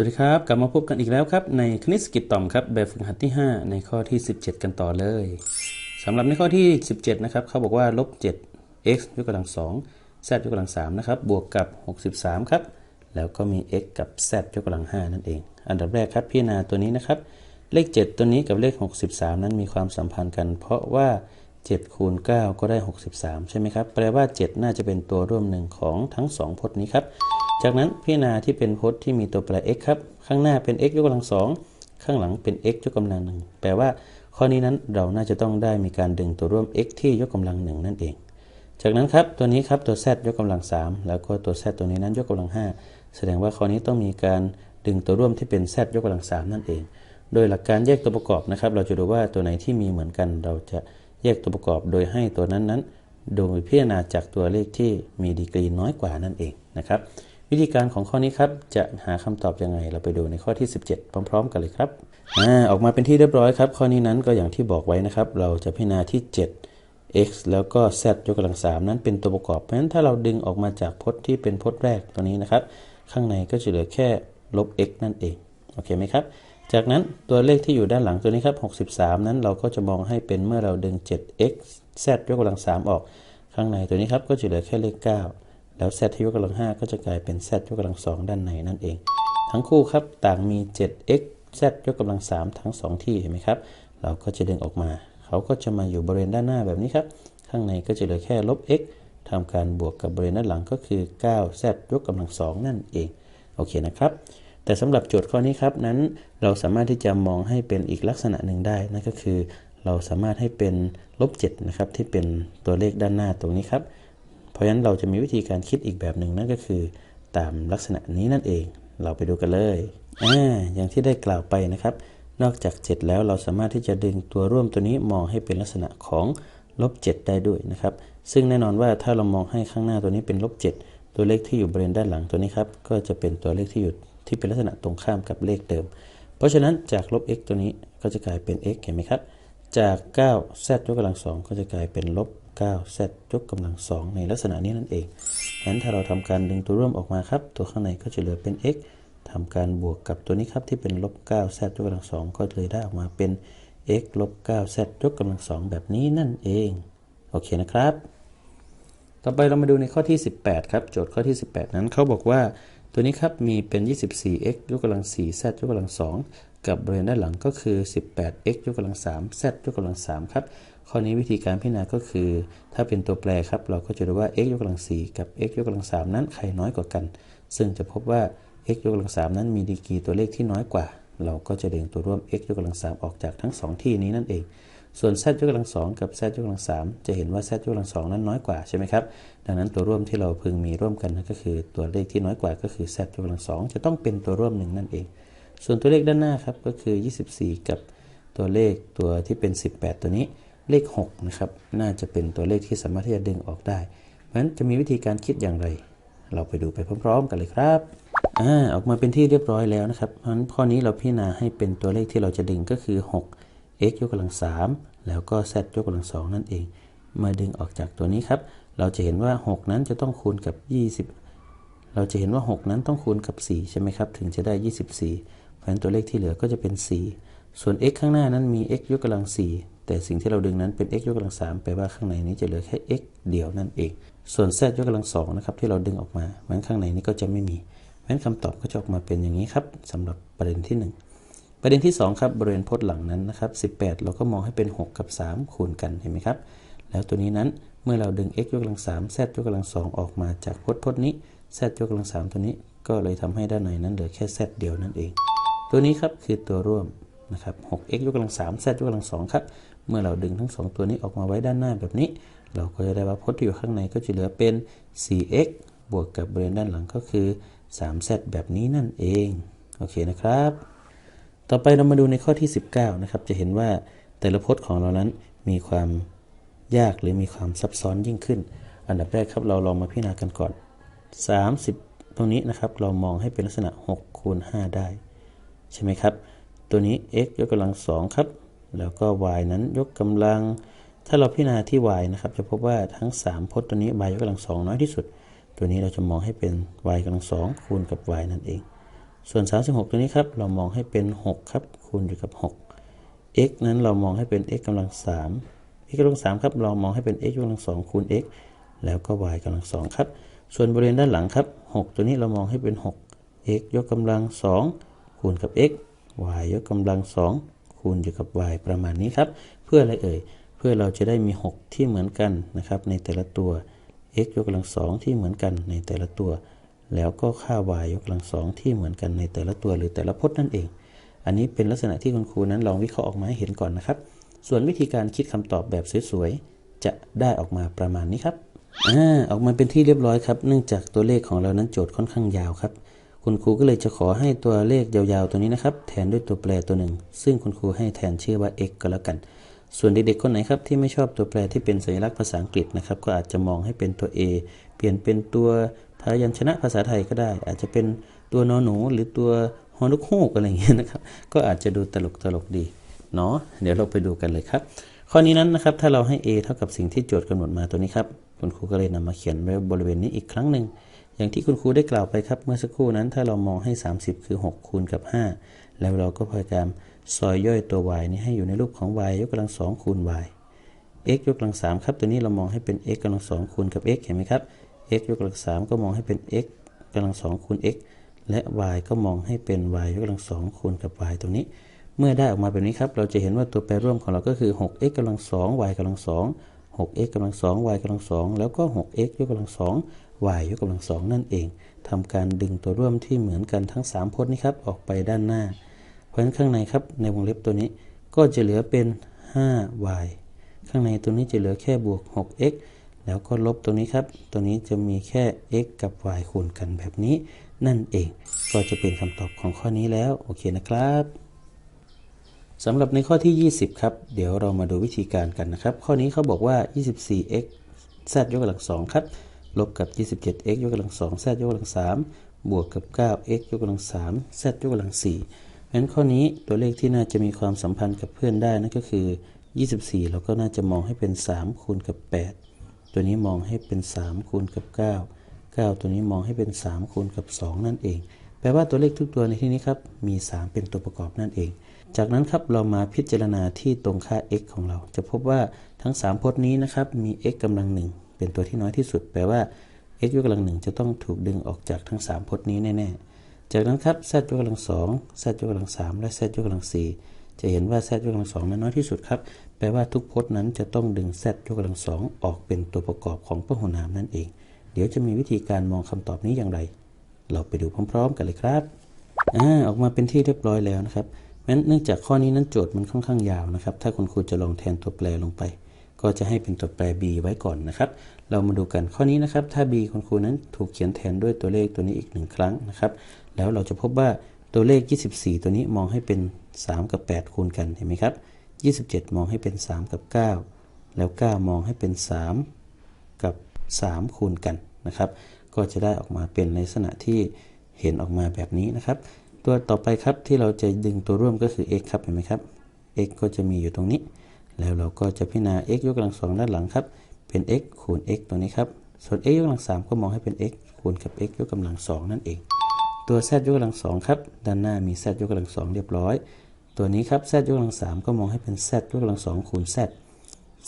วัสดีครับ กลับมาพบกันอีกแล้วครับ ในคณิตศกิจต่อมครับ แบบฝึกหัดที่ 5 ในข้อที่ 17 กันต่อเลยสำหรับในข้อที่ 17 นะครับเขาบอกว่าลบ7 x ยกกำลัง2 z ยกกำลัง3นะครับบวกกับ 63 ครับ แล้วก็มี x กับ z ยกกำลัง5นั่นเอง อันดับแรกครับพิจารณาตัวนี้นะครับ เลข 7 ตัวนี้กับเลข 63 นั้นมีความสัมพันธ์กัน เพราะว่า 7 คูณ 9 ก็ได้ 63 ใช่ไหมครับแปลว่า 7 น่าจะเป็นตัวร่วมหนึ่งของทั้ง 2พจน์นี้ครับ จากนั้นพิจารณาที่เป็นพจน์ที่มีตัวแปร x ครับ ข้างหน้าเป็น x ยกกำลัง2ข้างหลังเป็น x ยกกำลังหนึ่งแปลว่าข้อนี้นั้นเราน่าจะต้องได้มีการดึงตัวร่วม x ที่ยกกำลังหนึ่งนั่นเอง จากนั้นครับตัวนี้ครับตัว z ยกกำลัง 3 แล้วก็ตัว z ตัวนี้นั้นยกกำลัง 5 แสดงว่าข้อนี้ต้องมีการดึงตัวร่วมที่เป็น z ยกกำลัง 3 นั่นเอง โดยหลักการแยกตัวประกอบนะครับ เราจะดูว่าตัวไหนที่มีเหมือนกัน เราจะแยกตัวประกอบโดยให้ตัวนั้นนั้น โดยพิจารณาจากตัวเลขที่มีดีกรีน้อยกว่านั่นเองนะครับ วิธีการของข้อนี้ครับ จะหาคำตอบยังไง เราไปดูในข้อที่ 17 พร้อม ๆ กันเลยครับอ่าออกมาเป็นที่เรียบร้อยครับ ข้อนี้นั้นก็อย่างที่บอกไว้นะครับ เราจะพิจารณาที่ 7 x แล้วก็ z ยกกำลัง 3 นั้นเป็นตัวประกอบ เพราะฉะนั้นถ้าเราดึงออกมาจากพจน์ที่เป็นพจน์แรกตัวนี้นะครับ ข้างในก็จะเหลือแค่ลบ x นั่นเอง โอเคไหมครับ จากนั้นตัวเลขที่อยู่ด้านหลังตัวนี้ครับ 63 นั้นเราก็จะมองให้เป็นเมื่อเราดึง 7x z ยกกำลัง 3 ออก ข้างในตัวนี้ครับก็จะเหลือแค่เลข 9 แล้ว z ที่ยกกำลัง 5 ก็จะกลายเป็น z ยกกำลัง 2 ด้านในนั่นเอง ทั้งคู่ครับต่างมี 7x z ยกกำลัง 3 ทั้ง 2 ที่เห็นไหมครับ เราก็จะดึงออกมา เขาก็จะมาอยู่บริเวณด้านหน้าแบบนี้ครับ ข้างในก็จะเหลือแค่ลบ x ทำการบวกกับบริเวณด้านหลังก็คือ 9z ยกกำลัง 2 นั่นเอง โอเคนะครับ แต่สำหรับโจทย์ข้อนี้ครับนั้นเราสามารถที่จะมองให้เป็นอีกลักษณะหนึ่งได้นั่นก็คือ เราสามารถให้เป็นลบ7นะครับที่เป็นตัวเลขด้านหน้าตรงนี้ครับ ราะฉะนั้นเราจะมีวิธีการคิดอีกแบบหนึ่งนั่นก็คือ ตามลักษณะนี้นั่นเอง เราไปดูกันเลยอ่าอย่างที่ได้กล่าวไปนะครับ นอกจาก 7 แล้วเราสามารถที่จะดึงตัวร่วมตัวนี้มองให้เป็นลักษณะของลบ7ได้ด้วยนะครับ ซึ่งแน่นอนว่าถ้าเรามองให้ข้างหน้าตัวนี้เป็นลบ7ตัวเลขที่อยู่บริเวณด้านหลังตัวนี้ครับก็จะเป็นตัวเลขที่อยู่ที่เป็นลักษณะตรงข้ามกับเลขเดิม เพราะฉะนั้นจากลบ x ตัวนี้ก็จะกลายเป็น x เห็นไหมครับ จาก 9z ยกกำลัง2ก็จะกลายเป็นลบ 9z ยกกำลัง 2 ในลักษณะนี้นั่นเองงั้นถ้าเราทำการดึงตัวร่วมออกมาครับ ตัวข้างในก็จะเหลือเป็น x ทำการบวกกับตัวนี้ครับที่เป็นลบ 9z ยกกำลัง 2 ก็เลยได้ออกมาเป็น x ลบ 9z ยกกำลัง 2 แบบนี้นั่นเอง โอเคนะครับ ต่อไปเรามาดูในข้อที่ 18 ครับ โจทย์ข้อที่ 18 นั้นเขาบอกว่าตัวนี้ครับมีเป็น 24x ยกกำลัง 4z ยกกำลัง 2 กับบริเวณด้านหลังก็คือ 18x ยกกำลัง 3z ยกกำลัง 3 ครับ ข้อนี้วิธีการพิจารณาก็คือ ถ้าเป็นตัวแปรครับ เราก็จะดูว่า x ยกกำลัง4กับ x ยกกำลัง3นั้นใครน้อยกว่ากัน ซึ่งจะพบว่า x ยกกำลัง3นั้นมีดีกรีตัวเลขที่น้อยกว่า เราก็จะดึงตัวร่วม x ยกกำลัง3ออกจากทั้ง 2 ที่นี้นั่นเอง ส่วน z ยกกำลัง2กับ z ยกกำลัง3จะเห็นว่า z ยกกำลัง2นั้นน้อยกว่าใช่ไหมครับ ดังนั้นตัวร่วมที่เราพึงมีร่วมกันนั่นก็คือตัวเลขที่น้อยกว่าก็คือ z ยกกำลัง2จะต้องเป็นตัวร่วมหนึ่งนั่นเอง ส่วนตัวเลขด้านหน้าครับก็คือ 24 กับตัวเลขตัวที่เป็น 18 ตัวนี้ เลข6นะครับน่าจะเป็นตัวเลขที่สามารถที่จะดึงออกได้เพราะฉะนั้นจะมีวิธีการคิดอย่างไร เราไปดูไปพร้อม ๆ กันเลยครับอ่าออกมาเป็นที่เรียบร้อยแล้วนะครับเพราะฉะนั้นข้อนี้เราพิจารณาให้เป็นตัวเลขที่เราจะดึงก็คือ 6 x ยกกำลัง 3 แล้วก็ z ยกกำลัง 2 นั่นเอง มาดึงออกจากตัวนี้ครับเราจะเห็นว่า 6 นั้นจะต้องคูณกับ 20 เราจะเห็นว่า 6 นั้นต้องคูณกับ 4 ใช่ไหมครับ ถึงจะได้ 24 เพราะฉะนั้นตัวเลขที่เหลือก็จะเป็น 4 ส่วน x ข้างหน้านั้นมี x ยกกำลัง 4 แต่สิ่งที่เราดึงนั้นเป็น x ยกกำลัง3แปลว่าข้างในนี้จะเหลือแค่ x เดียวนั่นเอง ส่วน z ยกกำลัง2นะครับที่เราดึงออกมาแม้นข้างในนี้ก็จะไม่มีนั้นคำตอบก็จะออกมาเป็นอย่างนี้ครับสำหรับประเด็นที่ 1 ประเด็นที่ 2 ครับบริเวณพจน์หลังนั้นนะครับ18 เราก็มองให้เป็น 6 กับ 3 คูณกันเห็นไหมครับ แล้วตัวนี้นั้นเมื่อเราดึง x ยกกำลัง3 z ยกกำลัง2ออกมาจากพจน์พจน์นี้ z ยกกำลัง3ตัวนี้ ก็เลยทำให้ด้านในนั้นเหลือแค่ z เดียวนั่นเอง ตัวนี้ครับคือตัวร่วมนะครับ 6x ยกกำลัง3 z ยกกำลัง2ครับ เมื่อเราดึงทั้ง 2 ตัวนี้ออกมาไว้ด้านหน้าแบบนี้ เราก็จะได้ว่าพจน์ที่อยู่ข้างในก็จะเหลือเป็น 4x บวกกับบริเวณด้านหลังก็คือ 3z แบบนี้นั่นเอง โอเคนะครับ ต่อไปเรามาดูในข้อที่ 19 นะครับ จะเห็นว่าแต่ละพจน์ของเรานั้นมีความยากหรือมีความซับซ้อนยิ่งขึ้น อันดับแรกครับเราลองมาพิจารณากันก่อน 30 ตรงนี้นะครับเรามองให้เป็นลักษณะ6คูณ5ได้ ใช่ไหมครับ ตัวนี้ x ยกกำลัง2ครับ แล้วก็ y นั้นยกกำลัง ถ้าเราพิจารณาที่ y นะครับ จะพบว่าทั้ง 3พจน์ตัวนี้ y ยกกำลัง2น้อยที่สุด ตัวนี้เราจะมองให้เป็น y กำลัง2คูณกับ y นั่นเอง ส่วน 36 ตัวนี้ครับเรามองให้เป็น 6 ครับ คูณอยู่กับ 6 x นั้นเรามองให้เป็น x กำลัง 3 x กำลัง3ครับเรามองให้เป็น x กำลัง2คูณ x แล้วก็ y กำลัง2ครับ ส่วนบริเวณด้านหลังครับ 6 ตัวนี้เรามองให้เป็น 6 x ยกกำลัง 2 คูณกับ x y ยกกำลัง 2 คูณอยู่กับ y ประมาณนี้ครับ เพื่ออะไรเอ่ย เพื่อเราจะได้มี 6 ที่เหมือนกันนะครับในแต่ละตัว x ยกกำลัง2ที่เหมือนกันในแต่ละตัว แล้วก็ค่า y ยกกำลัง2ที่เหมือนกันในแต่ละตัวหรือแต่ละพจน์นั่นเอง อันนี้เป็นลักษณะที่คุณครูนั้นลองวิเคราะห์ออกมาให้เห็นก่อนนะครับ ส่วนวิธีการคิดคำตอบแบบสวยๆจะได้ออกมาประมาณนี้ครับอ่าออกมาเป็นที่เรียบร้อยครับ เนื่องจากตัวเลขของเรานั้นโจทย์ค่อนข้างยาวครับ คุณครูก็เลยจะขอให้ตัวเลขยาวๆตัวนี้นะครับ แทนด้วยตัวแปรตัวหนึ่ง ซึ่งคุณครูให้แทนชื่อว่า x ก็แล้วกัน ส่วนเด็กๆคนไหนครับที่ไม่ชอบตัวแปรที่เป็นสัญลักษณ์ภาษาอังกฤษนะครับ ก็อาจจะมองให้เป็นตัว a เปลี่ยนเป็นตัวพยัญชนะภาษาไทยก็ได้ อาจจะเป็นตัวนอนหนู หรือตัวฮอนุกฮูกอะไรอย่างเงี้ยนะครับ ก็อาจจะดูตลกตลกๆดีเนาะเดี๋ยวเราไปดูกันเลยครับ ข้อนี้นั้นนะครับถ้าเราให้ a เท่ากับสิ่งที่โจทย์กำหนดมาตัวนี้ครับคุณครูก็เลยนำมาเขียนไว้บริเวณนี้อีกครั้งหนึ่ง อย่างที่คุณครูได้กล่าวไปครับเมื่อสักครู่นั้น ถ้าเรามองให้ 30 คือ 6 คูณกับ 5 แล้วเราก็พยายามซอยย่อยตัว y นี้ให้อยู่ในรูปของ y ยกกำลัง 2 คูณ y x ยกกำลัง 3 ครับ ตัวนี้เรามองให้เป็น x กำลัง 2 คูณกับ x เห็นไหมครับ x ยกกำลัง 3 ก็มองให้เป็น x กำลัง 2 คูณ x และ y ก็มองให้เป็น y ยกกำลัง 2 คูณกับ y ตรงนี้ เมื่อได้ออกมาแบบนี้ครับ เราจะเห็นว่าตัวแปรร่วมของเราก็คือ 6x กำลัง 2 y กำลัง 2 6x กำลัง 2 y กำลัง 2 แล้วก็ 6x ยกกำลัง 2 y ยกกำลัง2นั่นเองทำการดึงตัวร่วมที่เหมือนกันทั้ง 3พจน์นี้ครับออกไปด้านหน้า เพราะฉะนั้นข้างในครับในวงเล็บตัวนี้ก็จะเหลือเป็น 5y ข้างในตัวนี้จะเหลือแค่บวก 6x แล้วก็ลบตัวนี้ครับ ตัวนี้จะมีแค่ x กับ y คูณกันแบบนี้ นั่นเอง ก็จะเป็นคำตอบของข้อนี้แล้ว โอเคนะครับสำหรับในข้อที่ 20 ครับ เดี๋ยวเรามาดูวิธีการกันนะครับ ข้อนี้เขาบอกว่า 24x z ยกกำลัง2ครับ ลบกับ 27x ยกกำลัง2 z ยกกำลัง3บวกกับ 9x ยกกำลัง3 z ยกกำลัง4เพราะฉะนั้นข้อนี้ตัวเลขที่น่าจะมีความสัมพันธ์กับเพื่อนได้นั่นก็คือ 24 เราก็น่าจะมองให้เป็น 3 คูณกับ 8 ตัวนี้มองให้เป็น 3 คูณกับ 9 9 ตัวนี้มองให้เป็น 3 คูณกับ 2 นั่นเอง แปลว่าตัวเลขทุกตัวในที่นี้ครับ มี 3 เป็นตัวประกอบนั่นเอง จากนั้นครับเรามาพิจารณาที่ตรงค่า x ของเรา จะพบว่าทั้ง 3พจน์นี้นะครับมี x กำลังหนึ่ง เป็นตัวที่น้อยที่สุด แปลว่า x ยกกำลังหนึ่งจะต้องถูกดึงออกจากทั้ง 3พจน์นี้แน่ๆ จากนั้นครับ z ยกกำลังสอง z ยกกำลังสามและ z ยกกำลังสี่จะเห็นว่า z ยกกำลังสองนั้นน้อยที่สุดครับ แปลว่าทุกพจน์นั้นจะต้องดึง z ยกกำลังสองออกเป็นตัวประกอบของพหุนามนั่นเอง เดี๋ยวจะมีวิธีการมองคำตอบนี้อย่างไร เราไปดูพร้อม ๆ กันเลยครับอ่าออกมาเป็นที่เรียบร้อยแล้วนะครับงั้นเนื่องจากข้อนี้นั้นโจทย์มันค่อนข้างยาวนะครับ ถ้าคุณครูจะลองแทนตัวแปรลงไป ก็จะให้เป็นตัวแปร b ไว้ก่อนนะครับ เรามาดูกันข้อนี้นะครับ ถ้า b คุณครูนั้นถูกเขียนแทนด้วยตัวเลขตัวนี้อีกหนึ่งครั้งนะครับ แล้วเราจะพบว่าตัวเลข 24 ตัวนี้มองให้เป็น 3 กับ 8 คูณกันเห็นไหมครับ 27 มองให้เป็น 3 กับ 9 แล้ว 9 มองให้เป็น 3 กับ 3 คูณกันนะครับ ก็จะได้ออกมาเป็นในลักษณะที่เห็นออกมาแบบนี้นะครับ ตัวต่อไปครับที่เราจะดึงตัวร่วมก็คือ x ครับเห็นไหมครับ x ก็จะมีอยู่ตรงนี้ แล้วเราก็จะพิจารณา x ยกกำลังสองด้านหลังครับ เป็น x คูณ x ตรงนี้ครับ ส่วน x ยกกำลังสามก็มองให้เป็น x คูณกับ x ยกกำลังสองนั่นเอง ตัว z ยกกำลังสองครับ ด้านหน้ามี z ยกกำลังสองเรียบร้อย ตัวนี้ครับ z ยกกำลังสามก็มองให้เป็น z ยกกำลังสองคูณ z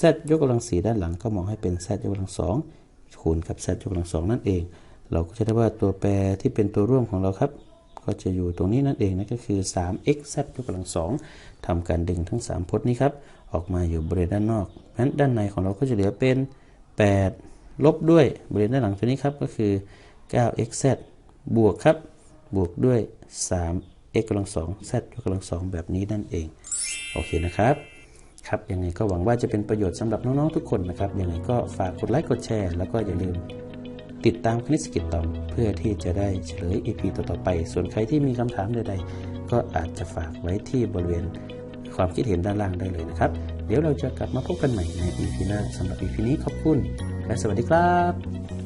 z ยกกำลังสี่ด้านหลังก็มองให้เป็น z ยกกำลังสองคูณกับ z ยกกำลังสองนั่นเอง เราก็จะได้ว่าตัวแปรที่เป็นตัวร่วมของเราครับ ก็จะอยู่ตรงนี้นั่นเองนะก็คือ 3x z ยกกำลังสองทำการดึงทั้ง 3 พจน์นี้ครับ ออกมาอยู่บริเวณด้านนอกนั้นด้านในของเราก็จะเหลือเป็น 8 ลบด้วยบริเวณด้านหลังตัวนี้ครับ ก็คือ 9xz บวกครับ บวกด้วย 3x กำลังสอง z ยกกำลังสองแบบนี้นั่นเอง โอเคนะครับครับยังไงก็หวังว่าจะเป็นประโยชน์สำหรับน้อง ๆ ทุกคนนะครับยังไงก็ฝากกดไลค์กดแชร์ แล้วก็อย่าลืม ติดตามคริสกิจต่อมเพื่อที่จะได้เฉลย EP ต่อๆไป ส่วนใครที่มีคำถามใดๆ ก็อาจจะฝากไว้ที่บริเวณความคิดเห็นด้านล่างได้เลยนะครับ เดี๋ยวเราจะกลับมาพบกันใหม่ใน EP หน้าสำหรับ EP นี้ขอบคุณ และสวัสดีครับ